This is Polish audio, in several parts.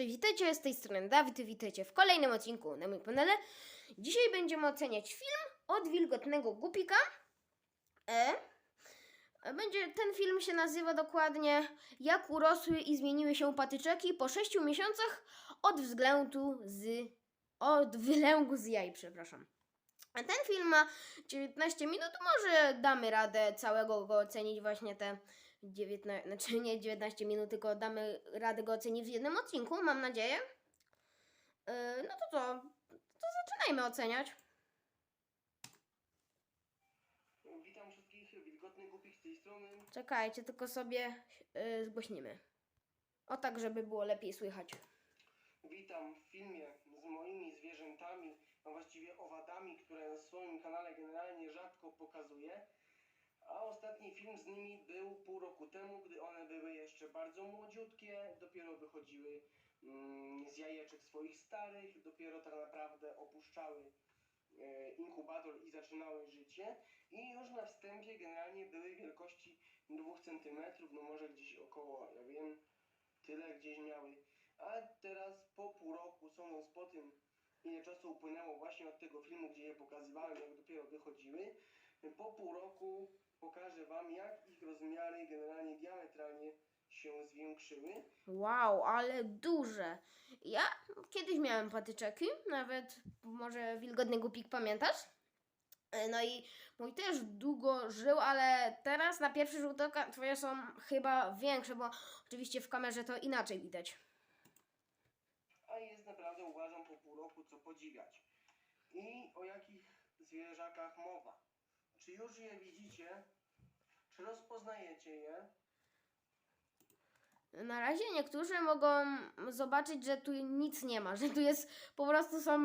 Cześć, witajcie, z tej strony Dawid, witajcie w kolejnym odcinku na moim kanale. Dzisiaj będziemy oceniać film od wilgotnego głupika. E. Będzie, ten film się nazywa dokładnie Jak urosły i zmieniły się patyczeki po 6 miesiącach od względu z... od wylęgu z jaj, przepraszam. A ten film ma 19 minut, może damy radę całego go ocenić właśnie te 19, znaczy nie 19 minut, tylko damy radę go ocenić w jednym odcinku, mam nadzieję. Yy, no to co? To zaczynajmy oceniać. Witam wszystkich, wilgotny głupik z tej strony. Czekajcie, tylko sobie yy, zgłośnimy. O tak, żeby było lepiej słychać. Witam w filmie z moimi zwierzętami, a właściwie owadami, które na swoim kanale generalnie rzadko pokazuję. A ostatni film z nimi był pół roku temu, gdy one były jeszcze bardzo młodziutkie, dopiero wychodziły mm, z jajeczek swoich starych, dopiero tak naprawdę opuszczały e, inkubator i zaczynały życie. I już na wstępie generalnie były wielkości 2 cm, no może gdzieś około, ja wiem, tyle gdzieś miały. A teraz po pół roku, sądząc po tym, ile czasu upłynęło właśnie od tego filmu, gdzie je pokazywałem, jak dopiero wychodziły, po pół roku pokażę Wam, jak ich rozmiary generalnie diametralnie się zwiększyły. Wow, ale duże. Ja kiedyś miałem patyczeki, nawet może wilgotny głupik pamiętasz? E, No i mój też długo żył, ale teraz na pierwszy rzut oka twoje są chyba większe, bo oczywiście w kamerze to inaczej widać. A jest naprawdę, uważam, po pół roku co podziwiać. I o jakich zwierzakach mowa? Czy już je widzicie? Czy rozpoznajecie je? Na razie niektórzy mogą zobaczyć, że tu nic nie ma, że tu jest po prostu są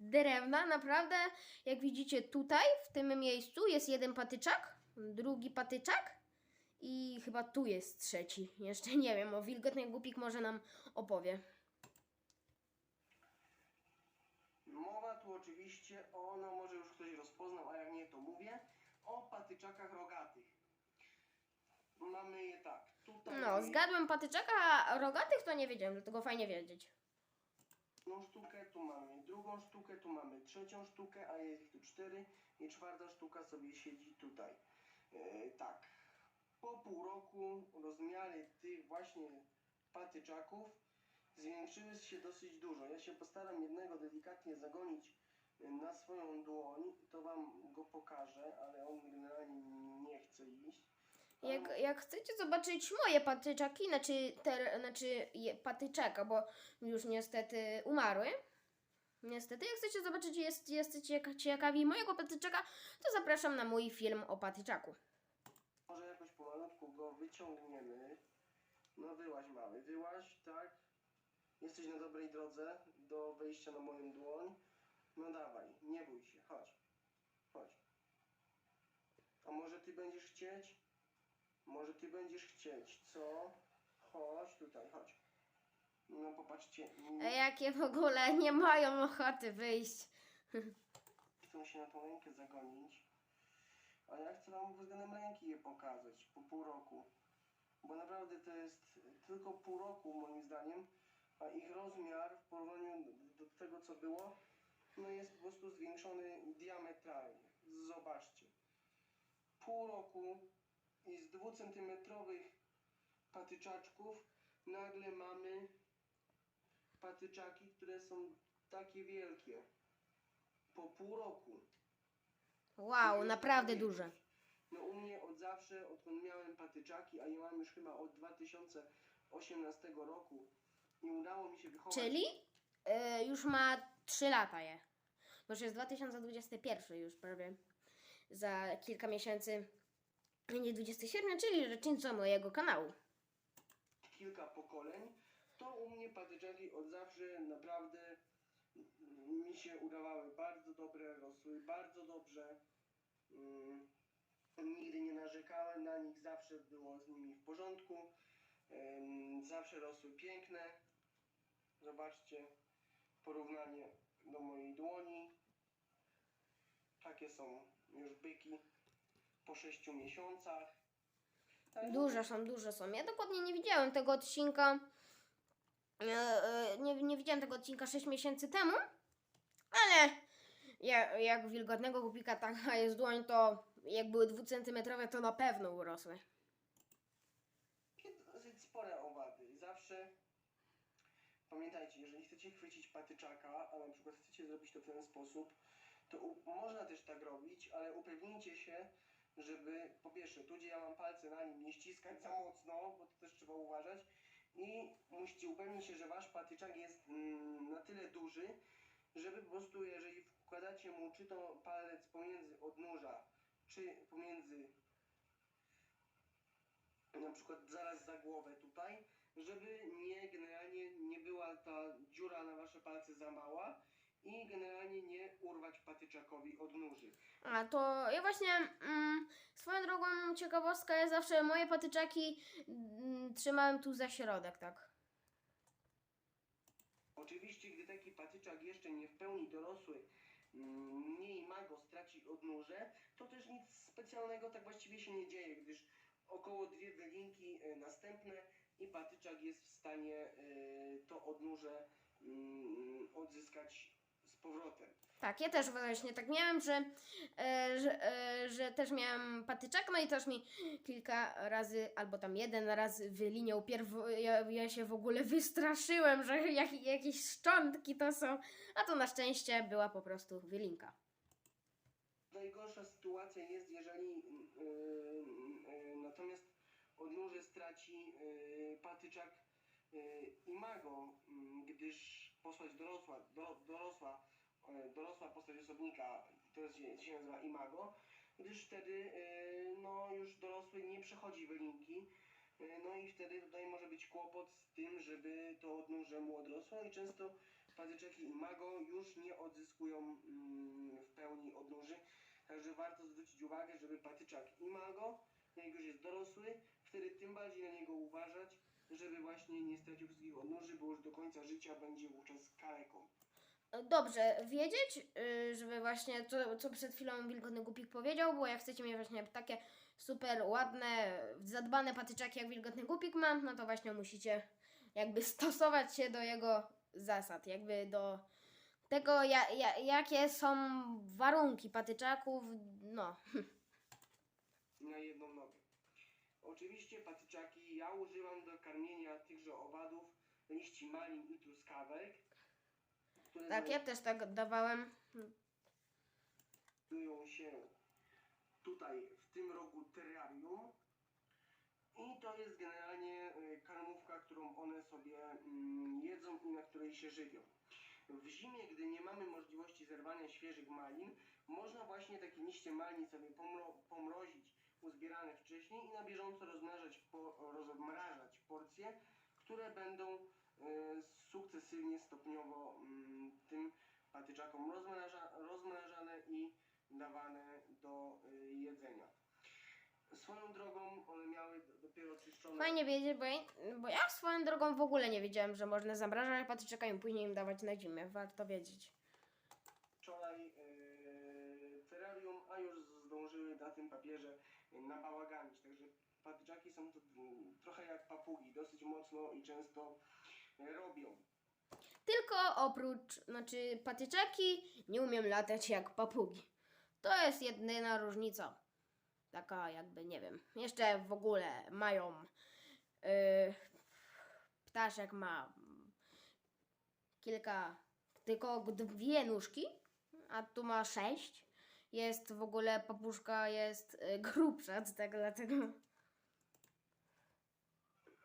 drewna. Naprawdę, jak widzicie tutaj, w tym miejscu jest jeden patyczak, drugi patyczak i chyba tu jest trzeci. Jeszcze nie wiem, o wilgotny głupik może nam opowie. Mowa tu oczywiście o, no może już ktoś rozpoznał, a jak nie to mówię, o patyczakach rogatych. Mamy je tak. Tutaj No, mamy zgadłem patyczaka, rogatych to nie wiedziałem, dlatego fajnie wiedzieć. jedną sztukę, tu mamy drugą sztukę, tu mamy trzecią sztukę, a jest ich tu cztery i czwarta sztuka sobie siedzi tutaj. E, tak. Po pół roku rozmiary tych właśnie patyczaków zwiększyły się dosyć dużo. Ja się postaram jednego delikatnie zagonić na swoją dłoń, to wam go pokażę, ale on generalnie nie chce iść. Jak, jak chcecie zobaczyć moje patyczaki, znaczy, te, znaczy je, patyczaka, bo już niestety umarły. Niestety, jak chcecie zobaczyć, jest, jesteście ciekawi mojego patyczaka, to zapraszam na mój film o patyczaku. Może jakoś pomalutku go wyciągniemy. No wyłaź mały, wyłaź, tak. Jesteś na dobrej drodze do wejścia na moją dłoń. No dawaj, nie bój się, chodź. Chodź. A może ty będziesz chcieć? Może ty będziesz chcieć, co? Chodź tutaj, chodź. No popatrzcie, A jakie w ogóle nie mają ochoty wyjść. chcą się na tą rękę zagonić. A ja chcę wam względem ręki je pokazać po pół roku. Bo naprawdę to jest tylko pół roku moim zdaniem, a ich rozmiar w porównaniu do tego co było, no jest po prostu zwiększony diametralnie. Zobaczcie. Pół roku i z dwucentymetrowych patyczaczków nagle mamy patyczaki, które są takie wielkie. Po pół roku. Wow, naprawdę duże. No u mnie od zawsze, odkąd miałem patyczaki, a je mam już chyba od 2018 roku i udało mi się wychować... Czyli y, już ma 3 lata je. Bo już jest 2021 już prawie. Za kilka miesięcy będzie 20 sierpnia, czyli rocznica mojego kanału. kilka pokoleń, to u mnie patyczaki od zawsze naprawdę mi się udawały bardzo dobre, rosły bardzo dobrze. Mm, Nigdy nie narzekałem na nich, zawsze było z nimi w porządku. Zawsze rosły piękne. Zobaczcie porównanie do mojej dłoni. Takie są już byki po 6 miesiącach. Ale Duże są, duże są. Ja dokładnie nie widziałem tego odcinka. E, e, widziałem tego odcinka 6 miesięcy temu, ale ja, jak wilgotnego głupika taka jest dłoń, to jak były dwucentymetrowe, to na pewno urosły. dosyć spore owady. Zawsze pamiętajcie, jeżeli chcecie chwycić patyczaka, a na przykład chcecie zrobić to w ten sposób, to można też tak robić, ale upewnijcie się, żeby po pierwsze, tu gdzie ja mam palce na nim, nie ściskać za mocno, bo to też trzeba uważać. I musicie upewnić się, że wasz patyczak jest mm, na tyle duży, żeby po prostu, jeżeli wkładacie mu czy to palec pomiędzy odnóża, czy pomiędzy na przykład zaraz za głowę tutaj, żeby nie generalnie nie była ta dziura na wasze palce za mała i generalnie nie urwać patyczakowi odnóży. A to ja właśnie mm, swoją drogą ciekawostka, ja zawsze moje patyczaki mm, trzymałem tu za środek, tak. Oczywiście, gdy taki patyczak jeszcze nie w pełni dorosły, mm, mniej mago straci odnóże, to też nic specjalnego tak właściwie się nie dzieje, gdyż około dwie wylinki e, następne i patyczak jest w stanie e, to odnóże mm, odzyskać z powrotem. Tak, ja też właśnie tak miałem, że, e, że, e, że też miałem patyczak, no i też mi kilka razy, albo tam jeden raz wyliniał pierw, ja, ja się w ogóle wystraszyłem, że jak, jakieś szczątki to są, a to na szczęście była po prostu wylinka. Najgorsza sytuacja jest, jeżeli odnóże straci yy, patyczak yy, imago, yy, gdyż postać dorosła, do, dorosła, yy, dorosła postać osobnika, to jest, się nazywa imago, gdyż wtedy no, już dorosły nie przechodzi wylinki, no i wtedy tutaj może być kłopot z tym, żeby to odnóże mu odrosło i często patyczeki imago już nie odzyskują mm, w pełni odnóży, Także warto zwrócić uwagę, żeby patyczak imago, jak już jest dorosły, wtedy tym bardziej na niego uważać, żeby właśnie nie stracił wszystkich odnóży, bo już do końca życia będzie wówczas kaleką. Dobrze wiedzieć, y, żeby właśnie to, co przed chwilą Wilgotny Głupik powiedział, bo jak chcecie mieć właśnie takie super ładne, zadbane patyczaki jak Wilgotny Głupik ma, no to właśnie musicie jakby stosować się do jego zasad, jakby do tego, ja, ja, jakie są warunki patyczaków, no. na jedną nogę. Oczywiście patyczaki ja używam do karmienia tychże owadów liści malin i truskawek, które Tak, ja też tak dawałem. znajdują się tutaj w tym rogu terrarium. I to jest generalnie y, karmówka, którą one sobie mm, jedzą i na której się żywią. W zimie, gdy nie mamy możliwości zerwania świeżych malin, można właśnie takie liście malin sobie pomro, uzbierane wcześniej i na bieżąco rozmnażać, rozmrażać porcje, które będą y, sukcesywnie, stopniowo mm, tym patyczakom rozmraża, rozmrażane i dawane do y, jedzenia. Swoją drogą one miały dopiero czyszczone. Fajnie wiedzieć, bo ja, bo ja swoją drogą w ogóle nie wiedziałem, że można zamrażać patyczaka i później im dawać na zimę. Warto wiedzieć. wczoraj yy, terrarium, a już zdążyły na tym papierze nabałaganić. Także patyczaki są to trochę jak papugi, dosyć mocno i często yy, robią. Tylko oprócz, znaczy patyczaki nie umiem latać jak papugi. To jest jedyna różnica. Taka jakby, nie wiem. Jeszcze w ogóle mają. Yy, ptaszek ma kilka, tylko dwie nóżki, a tu ma sześć. Jest w ogóle, papuszka jest y, grubsza, tak dlatego.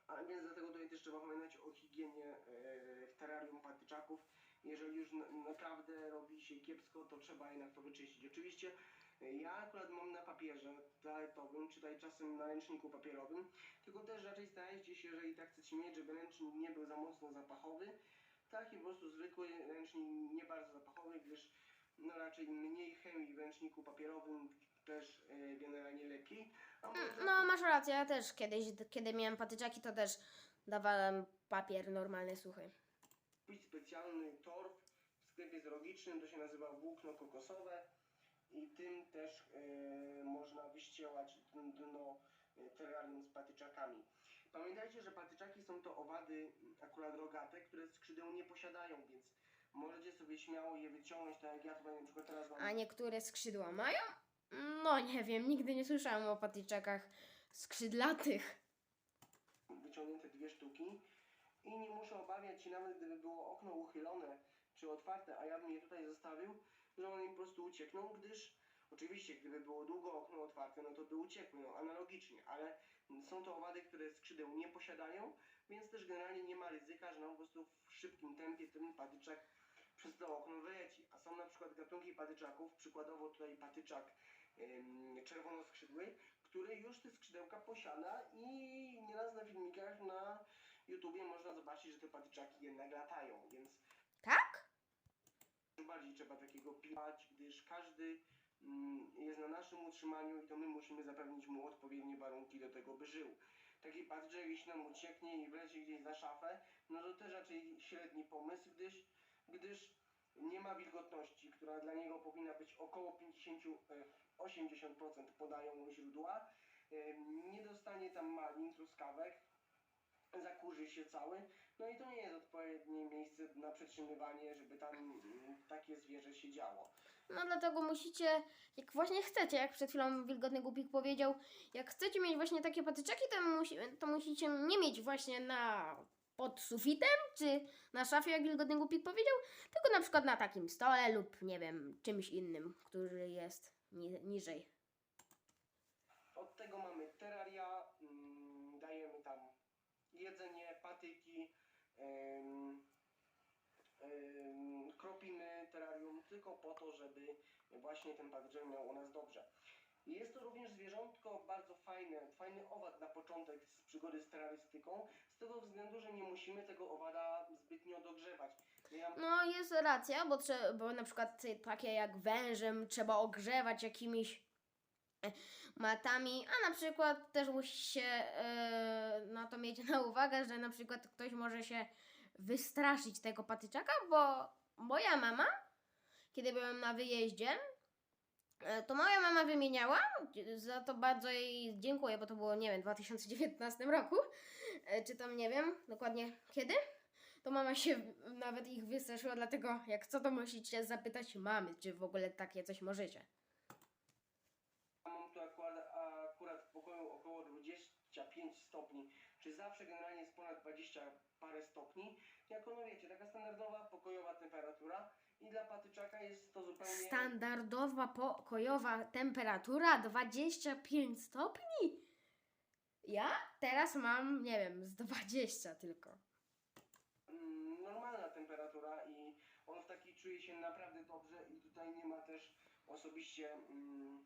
A więc dlatego tutaj też trzeba pamiętać o higienie yy, w terrarium patyczaków. Jeżeli już na, naprawdę robi się kiepsko, to trzeba jednak to wyczyścić. Oczywiście yy, ja akurat mam na papierze toaletowym, czy tutaj czasem na ręczniku papierowym, tylko też raczej starajcie się, jeżeli tak chcecie mieć, żeby ręcznik nie był za mocno zapachowy, taki po prostu zwykły ręcznik nie bardzo zapachowy, gdyż no raczej mniej chemii w ręczniku papierowym też yy, generalnie lepiej. A może- No, masz rację, ja też kiedyś, kiedy miałem patyczaki, to też dawałem papier normalny, suchy. kupić specjalny torf w sklepie zoologicznym, to się nazywa włókno kokosowe i tym też e, można wyścielać dno e, terrarium z patyczakami. Pamiętajcie, że patyczaki są to owady akurat rogate, które skrzydeł nie posiadają, więc możecie sobie śmiało je wyciągnąć, tak jak ja tutaj na przykład teraz mam. A niektóre skrzydła mają? No nie wiem, nigdy nie słyszałem o patyczakach skrzydlatych. wyciągnięte dwie sztuki i nie muszę obawiać się nawet gdyby było okno uchylone czy otwarte, a ja bym je tutaj zostawił, że one mi po prostu uciekną, gdyż oczywiście gdyby było długo okno otwarte, no to by uciekły, no analogicznie, ale są to owady, które skrzydeł nie posiadają, więc też generalnie nie ma ryzyka, że nam po prostu w szybkim tempie ten patyczak przez to okno wyleci. A są na przykład gatunki patyczaków, przykładowo tutaj patyczak czerwonoskrzydły, który już te skrzydełka posiada i nieraz na filmikach na YouTubie można zobaczyć, że te patyczaki jednak latają, więc Tak? bardziej trzeba takiego pilnować, gdyż każdy mm, jest na naszym utrzymaniu i to my musimy zapewnić mu odpowiednie warunki do tego, by żył. Taki patyczek, jeśli nam ucieknie i wleci gdzieś za szafę, no to też raczej średni pomysł, gdyż, gdyż nie ma wilgotności, która dla niego powinna być około 50, e, 80% podają źródła. E, Nie dostanie tam malin, truskawek, zakurzy się cały. No i to nie jest odpowiednie miejsce na przetrzymywanie, żeby tam mm, takie zwierzę siedziało. No dlatego musicie, jak właśnie chcecie, jak przed chwilą Wilgotny Głupik powiedział, jak chcecie mieć właśnie takie patyczaki, to, musi, to musicie nie mieć właśnie na pod sufitem, czy na szafie, jak Wilgotny Głupik powiedział, tylko na przykład na takim stole lub, nie wiem, czymś innym, który jest ni- niżej. Od tego mamy teraria, mm, dajemy tam jedzenie, patyki, em, em, kropimy terrarium tylko po to, żeby właśnie ten patyczek miał u nas dobrze. Jest to również zwierzątko bardzo fajne, fajny owad na początek z przygody z terrorystyką, z tego względu, że nie musimy tego owada zbytnio dogrzewać. Ja No jest racja, bo, trze- bo na przykład takie jak wężem trzeba ogrzewać jakimiś e, matami, a na przykład też musi się e, na to mieć na uwagę, że na przykład ktoś może się wystraszyć tego patyczaka, bo moja mama, kiedy byłem na wyjeździe, to moja mama wymieniała, za to bardzo jej dziękuję, bo to było, nie wiem, w 2019 roku, e, czy tam nie wiem dokładnie kiedy, to mama się nawet ich wystraszyła, dlatego jak co to musicie zapytać mamy, czy w ogóle takie coś możecie. Mam tu akurat, akurat w pokoju około 25 stopni. Czy zawsze generalnie jest ponad 20 parę stopni? Jako no wiecie, taka standardowa pokojowa temperatura i dla patyczaka jest to zupełnie... Standardowa pokojowa temperatura 25 stopni? Ja teraz mam, nie wiem, z 20 tylko. mm, normalna temperatura i on w takiej czuje się naprawdę dobrze i tutaj nie ma też osobiście mm,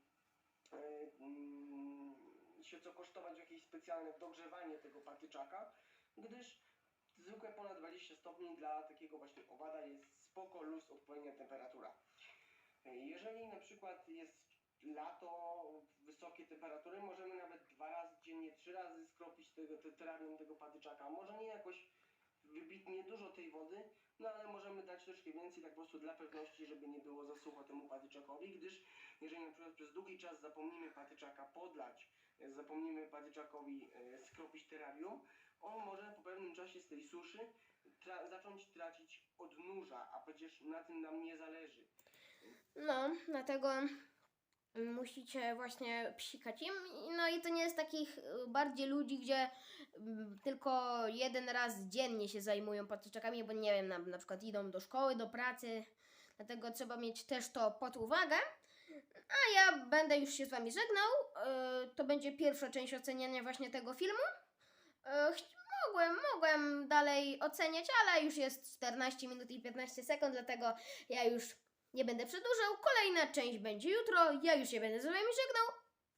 y, mm, się co kosztować jakieś specjalne dogrzewanie tego patyczaka, gdyż zwykłe ponad 20 stopni dla takiego właśnie owada jest spoko, luz, odpowiednia temperatura. Jeżeli na przykład jest lato, wysokie temperatury, możemy nawet dwa razy dziennie, trzy razy skropić tego, te tego patyczaka. Może nie jakoś wybitnie dużo tej wody, no ale możemy dać troszkę więcej, tak po prostu dla pewności, żeby nie było za sucho temu patyczakowi, gdyż jeżeli na przykład przez długi czas zapomnimy patyczaka podlać, zapomnimy patyczakowi e, skropić terrarium, on może po pewnym czasie z tej suszy tra- zacząć tracić odnóża, a przecież na tym nam nie zależy. No, dlatego musicie właśnie psikać im. No i to nie jest takich y, bardziej ludzi, gdzie mm, tylko jeden raz dziennie się zajmują patyczakami, bo nie wiem, na, na przykład idą do szkoły, do pracy. Dlatego trzeba mieć też to pod uwagę. A ja będę już się z Wami żegnał. Y, To będzie pierwsza część oceniania właśnie tego filmu. Ch- Mogłem, mogłem dalej oceniać, ale już jest 14 minut i 15 sekund, dlatego ja już nie będę przedłużał. Kolejna część będzie jutro. Ja już się będę z Wami żegnał.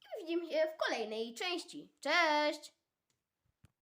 I widzimy się w kolejnej części. Cześć!